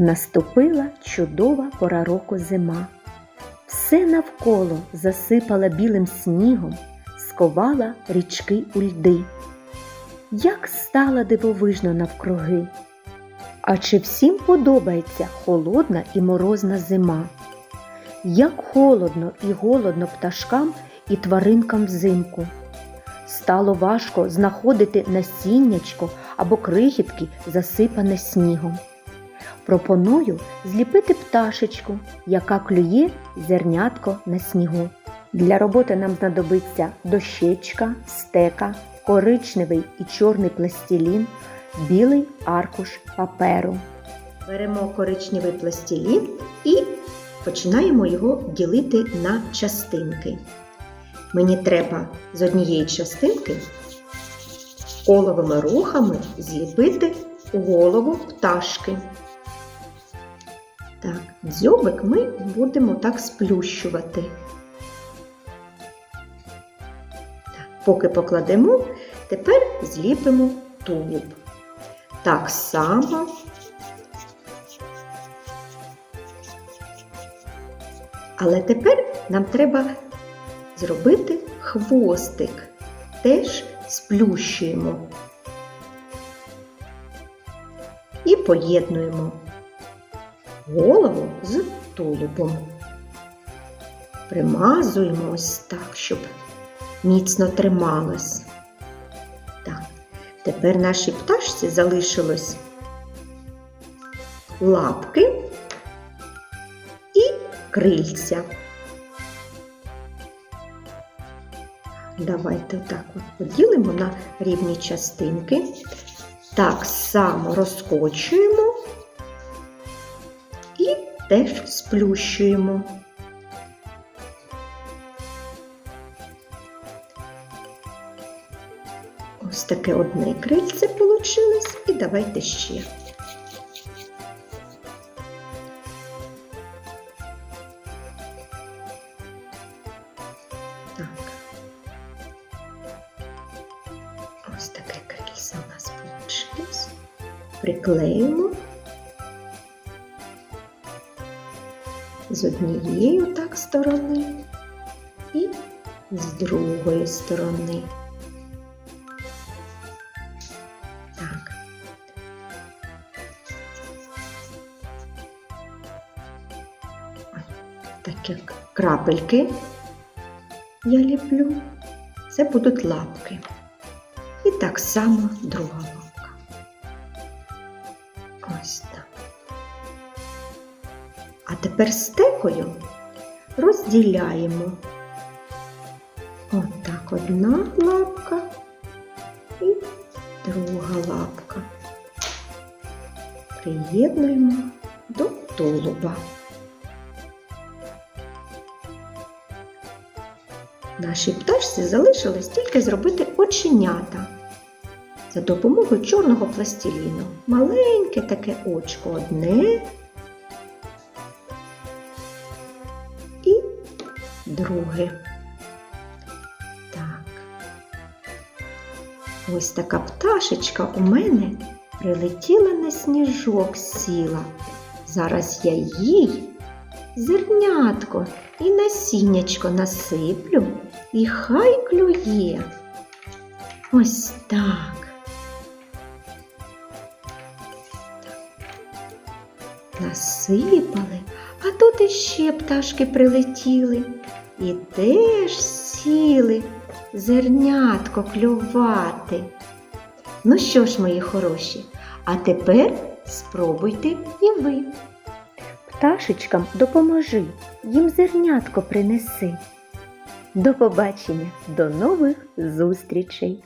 Наступила чудова пора року зима. Все навколо засипала білим снігом, сковала річки у льди. Як стала дивовижно навкруги. А чи всім подобається холодна і морозна зима? Як холодно і голодно пташкам і тваринкам взимку. Стало важко знаходити насіннячко або крихітки, засипане снігом. Пропоную зліпити пташечку, яка клює зернятко на снігу. Для роботи нам знадобиться дощечка, стека, коричневий і чорний пластилін, білий аркуш паперу. Беремо коричневий пластилін і починаємо його ділити на частинки. Мені треба з однієї частинки коловими рухами зліпити голову пташки. Так, дзьобик ми будемо так сплющувати. Так, поки покладемо, тепер зліпимо тулуб. Так само Але тепер нам треба зробити хвостик. Теж сплющуємо і поєднуємо голову з тулубом. Примазуємо ось так, щоб міцно трималось. Так, тепер нашій пташці залишилось лапки і крильця. Давайте так от поділимо на рівні частинки. Так само розкочуємо теж сплющуємо. Ось таке одне крильце вийшло, і давайте ще. Ось таке крильце у нас вийшло. Приклеїмо з однієї так сторони і з другої сторони. Так. Такі крапельки я ліплю. Це будуть лапки. І так само друга лапка. Ось так. А тепер стекою розділяємо. Отак одна лапка і друга лапка. Приєднуємо до тулуба. Нашій пташці залишилось тільки зробити оченята за допомогою чорного пластиліну. Маленьке таке очко одне друге. Так. Ось така пташечка у мене прилетіла на сніжок сіла. Зараз я їй зернятко і насіннячко насиплю, і хай клює. Ось так. Насипали, а тут іще пташки прилетіли і теж сіли зернятко клювати. Ну що ж, мої хороші, а тепер спробуйте і ви. Пташечкам допоможи, їм зернятко принеси. До побачення, до нових зустрічей!